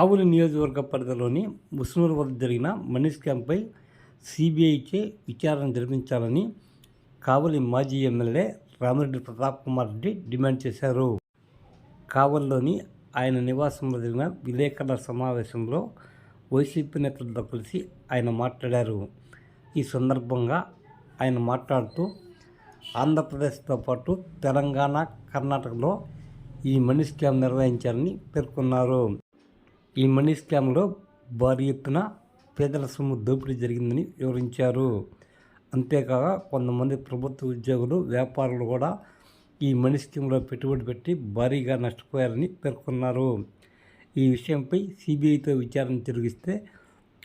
కావులి నియోజకవర్గ పరిధిలోని ముస్నూరు వద్ద జరిగిన మనీష్ క్యాంప్పై సిబిఐచే విచారణ జరిపించాలని కావలి మాజీ ఎమ్మెల్యే రామిరెడ్డి ప్రతాప్ కుమార్ రెడ్డి డిమాండ్ చేశారు. కావలిలోని ఆయన నివాసంలో జరిగిన విలేకరుల సమావేశంలో వైసీపీ నేతలతో కలిసి ఆయన మాట్లాడారు. ఈ సందర్భంగా ఆయన మాట్లాడుతూ ఆంధ్రప్రదేశ్తో పాటు తెలంగాణ కర్ణాటకలో ఈ మనీ స్కామ్ నిర్వహించారని పేర్కొన్నారు. ఈ మనీ స్కామ్లో భారీ ఎత్తున పేదల సొమ్ము దోపిడీ జరిగిందని వివరించారు. అంతేకాక కొంతమంది ప్రభుత్వ ఉద్యోగులు వ్యాపారులు కూడా ఈ మనీ స్కీమ్లో పెట్టుబడి పెట్టి భారీగా నష్టపోయారని పేర్కొన్నారు. ఈ విషయంపై సిబిఐతో విచారణ జరిగిస్తే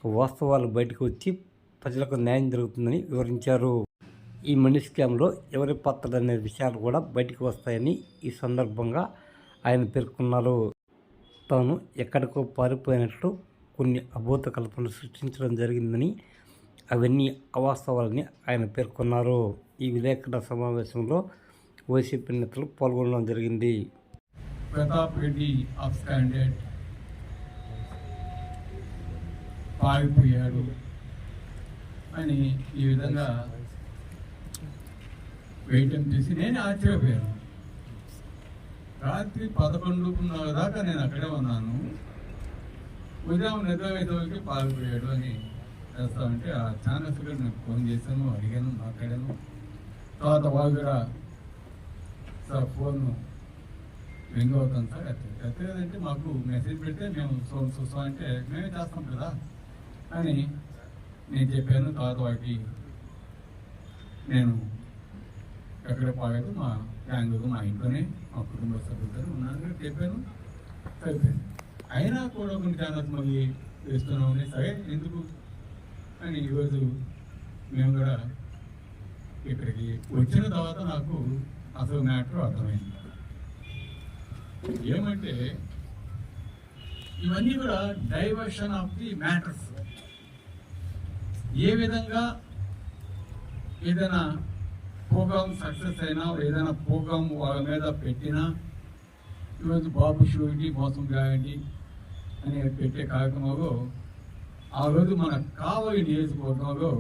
వాస్తవాలు బయటకు వచ్చి ప్రజలకు న్యాయం జరుగుతుందని వివరించారు. ఈ మనీ స్కామ్లో ఎవరి పాత్ర అనే విషయాలు కూడా బయటకు వస్తాయని ఈ సందర్భంగా ఆయన పేర్కొన్నారు. తాను ఎక్కడికో పారిపోయినట్లు కొన్ని అభూత కల్పనలు సృష్టించడం జరిగిందని అవన్నీ అవాస్తవాలని ఆయన పేర్కొన్నారు. ఈ విలేకరుల సమావేశంలో వైసీపీ నేతలు పాల్గొనడం జరిగింది. ప్రతాప్ రెడ్డి అబ్స్కాండెడ్ పారిపోయాడు అని ఈ విధంగా వేయటం చూసి నేను ఆశ్చర్యపోయాను. రాత్రి పదకొండున్నర దాకా నేను అక్కడే ఉన్నాను. ఉదయం నిద్రవేసరికి పాల్పోయాడు అని చేస్తామంటే ఆ ఛానల్స్ కూడా నేను ఫోన్ చేశాను అడిగాను మాట్లాడాను. తర్వాత వాళ్ళు కూడా సార్ ఫోన్ రింగ్ అవుతాం సార్ ఎత్తలేదంటే మాకు మెసేజ్ పెడితే మేము సో సో అంటే మేమే చేస్తాం కదా అని నేను చెప్పాను. తర్వాత వాటికి నేను ఎక్కడ పోలేదు మా బ్యాంగ్లూరు మా ఇంట్లోనే మా కుటుంబ సభ్యులతో ఉన్నాను చెప్పాను. సరిపోయింది. అయినా కూడా కొన్ని ఛానల్స్ మళ్ళీ వేస్తున్నామని సరే ఎందుకు? అని ఈరోజు మేము కూడా ఇక్కడికి వచ్చిన తర్వాత నాకు అసలు మ్యాటర్ అర్థమైంది. ఏమంటే ఇవన్నీ కూడా డైవర్షన్ ఆఫ్ ది మ్యాటర్స్. ఏ విధంగా ఏదైనా ప్రోగ్రామ్ సక్సెస్ అయినా ఏదైనా ప్రోగ్రామ్ వాళ్ళ మీద పెట్టినా ఈరోజు బాబు షూరిటీ మోసం గాయండి అని పెట్టే కార్యక్రమంలో ఆ రోజు మన కావలి నియోజకవర్గంలో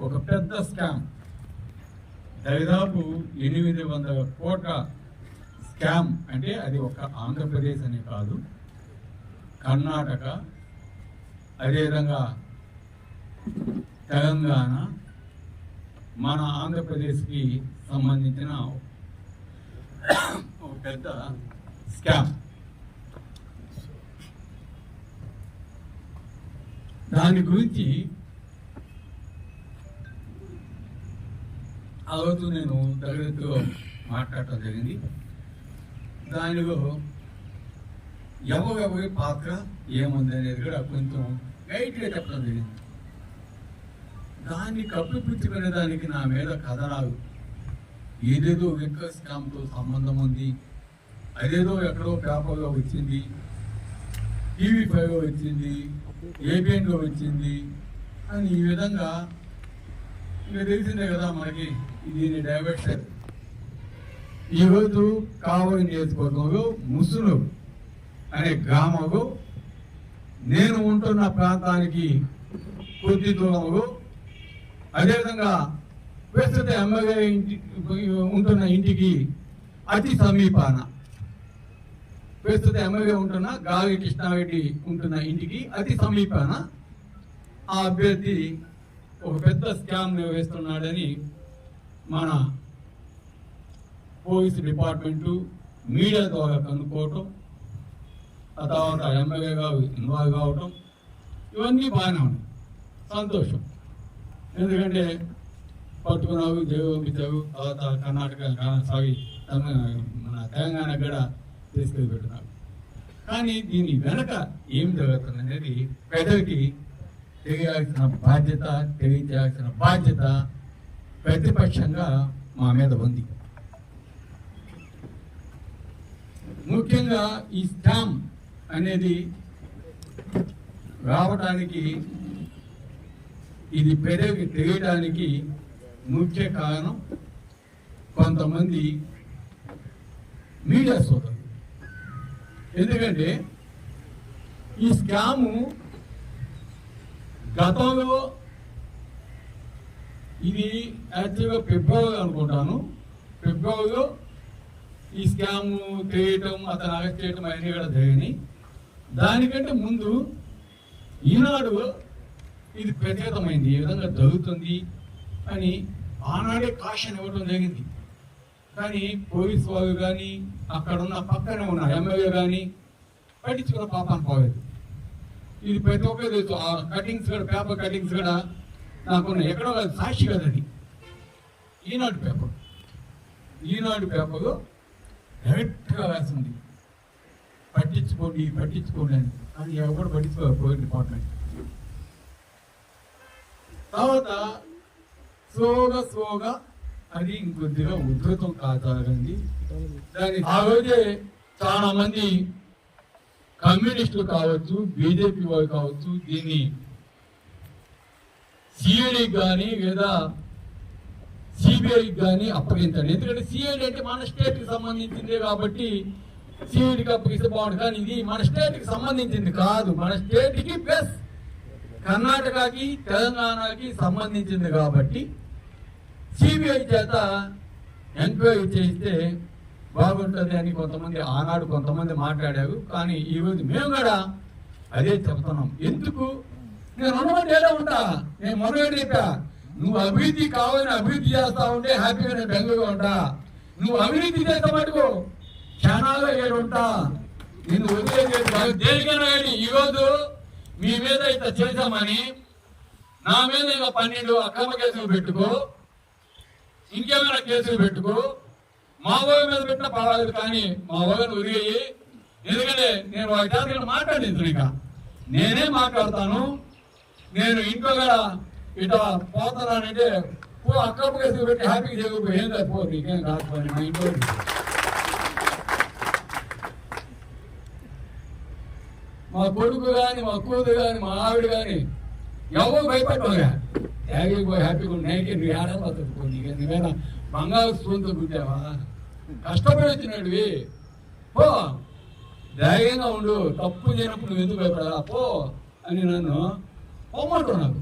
ఒక పెద్ద స్కామ్ దాదాపు ఎనిమిది వందల కోట్ల స్కామ్ అంటే అది ఒక ఆంధ్రప్రదేశ్ అనే కాదు కర్ణాటక అదేవిధంగా తెలంగాణ మన ఆంధ్రప్రదేశ్కి సంబంధించిన ఒక పెద్ద స్కామ్. దాని గురించి ఆ రోజు నేను తరగతిలో మాట్లాడటం జరిగింది. దానిలో ఎవరెవరి పాత్ర ఏముంది అనేది కూడా కొంచెం గైడ్గా చెప్పడం జరిగింది. దాన్ని కప్పిపుచ్చుకునే దానికి నా మీద కథనాలు ఏదేదో వికస్ స్కామ్తో సంబంధం ఉంది. అదేదో ఎక్కడో పేపర్లో వచ్చింది. టీవీ ఫైవ్లో వచ్చింది. ఏబిఎన్లో వచ్చింది. అని ఈ విధంగా ఇంకా తెలిసిందే కదా మనకి దీని డైవర్షన్. ఈరోజు కావలి నియోజకవర్గంలో ముసులు అనే గ్రామంలో నేను ఉంటున్న ప్రాంతానికి కొద్ది దూరంలో అదేవిధంగా ప్రస్తుత ఎమ్మెల్యే ఇంటి ఉంటున్న ఇంటికి అతి సమీపాన ప్రస్తుత ఎమ్మెల్యే ఉంటున్న గాలి కృష్ణారెడ్డి ఉంటున్న ఇంటికి అతి సమీపాన ఆ అభ్యర్థి ఒక పెద్ద స్కామ్ నిర్వహిస్తున్నాడని మన పోలీస్ డిపార్ట్మెంటు మీడియా ద్వారా కనుక్కోవటం ఆ తర్వాత ఎమ్మెల్యేగా ఇన్వాల్వ్ కావటం ఇవన్నీ బాగానే ఉన్నాయి. సంతోషం. ఎందుకంటే పట్టుకున్నావు దేవు తర్వాత కర్ణాటక సాగి మన తెలంగాణ కూడా తీసుకెళ్ళి పెట్టున్నావు కానీ దీని వెనక ఏం జరుగుతుంది అనేది ప్రజలకి తెలియాల్సిన బాధ్యత తెలియజేయాల్సిన బాధ్యత ప్రతిపక్షంగా మా మీద ఉంది. ముఖ్యంగా ఈ స్టామ్ అనేది రావటానికి ఇది పెరగి తెగడానికి ముఖ్య కారణం కొంతమంది మీడియా సోదరులు. ఎందుకంటే ఈ స్కాము గతంలో ఇది యాక్చువల్గా ఫిబ్రవరి అనుకుంటాను. ఫిబ్రవరిలో ఈ స్కామ్ చేయటం అతను అరెస్ట్ చేయటం అవన్నీ కూడా జరిగినాయి. దానికంటే ముందు ఈనాడు ఇది ప్రత్యేకమైంది ఈ విధంగా జరుగుతుంది అని ఆనాడే కాషన్ ఇవ్వడం జరిగింది. కానీ పోలీస్ వాళ్ళు కానీ అక్కడ ఉన్న పక్కనే ఉన్న ఎమ్మెల్యే కానీ పట్టించుకున్న పాపాన్ని పోలేదు. ఇది ప్రతి ఒక్కరు తెలుసు ఆ కటింగ్స్ కూడా పేపర్ కటింగ్స్ కూడా నాకున్న ఎక్కడో కాదు సాక్షి కదండి ఈనాడు పేపర్. ఈనాడు పేపర్ డైరెక్ట్గా రాసింది. పట్టించుకోండి పట్టించుకోండి అని. కానీ ఎవరు పట్టించుకోవాలి పోలీస్ డిపార్ట్మెంట్. తర్వాత స్లోగా స్లోగా అది ఇంకొద్దిగా ఉధృతం కాసాగింది దాని ఆ రోజే చాలా మంది కమ్యూనిస్టులు కావచ్చు బీజేపీ వాళ్ళు కావచ్చు దీన్ని సిఐడికి కానీ లేదా సిబిఐ కానీ అప్పగించండి. ఎందుకంటే సిఐడి అంటే మన స్టేట్కి సంబంధించిందే కాబట్టి సిఐడికి అప్పగిస్తే బాగుంటుంది కానీ ఇది మన స్టేట్కి సంబంధించింది కాదు. మన స్టేట్కి ప్లస్ కర్ణాటకకి తెలంగాణకి సంబంధించింది కాబట్టి సిబిఐ చేత ఎంక్వైరీ చేస్తే బాగుంటుంది అని కొంతమంది ఆనాడు కొంతమంది మాట్లాడారు. కానీ ఈరోజు మేము కూడా అదే చెప్తున్నాం. ఎందుకు? నేను ఉన్నమాట ఏదో ఉంటా? నేను మొదలు చెప్పా. నువ్వు అభివృద్ధి కావాలని అభివృద్ధి చేస్తా ఉంటే హ్యాపీగా నేను బెంగళూరుగా ఉంటా. నువ్వు అభివృద్ధి చేస్తా మటుకు క్షణాల్లో ఏడు ఉంటా నిన్ను వదిలేదు దేనికైనా కానీ ఈరోజు మీ మీద ఇంత చేశామని నా మీద ఇంకా పన్నెండు అక్రమ కేసులు పెట్టుకో ఇంకేమైనా కేసులు పెట్టుకో. మా ఊరి మీద పెట్టినా పర్వాలేదు కానీ మా ఊరిని ఉరిగాయి ఎందుకంటే నేను వాళ్ళ జాతర మాట్లాడింది ఇక. నేనే మాట్లాడతాను. నేను ఇంట్లో కూడా ఇట పోతున్నానంటే పో అక్రమ కేసులు పెట్టి హ్యాపీగా చేయకపోయి ఏం కాదు పో నీకేం కాదు మా ఇంట్లో. మా కొడుకు కానీ మా కూతురు కానీ మా ఆవిడ కానీ ఎవరు భయపడ్డావుగా త్యాగి పోయి హ్యాపీగా నైకి నువ్వు ఏడా బతుకు నువ్వేనా బంగారు స్పూన్తో పుట్టావా? కష్టపడి వచ్చినాడువి. పో ధైర్యంగా ఉండు. తప్పు చేయనప్పుడు నువ్వు ఎందుకు భయపడాలా? పో అని నన్ను పొమ్మంటున్నావు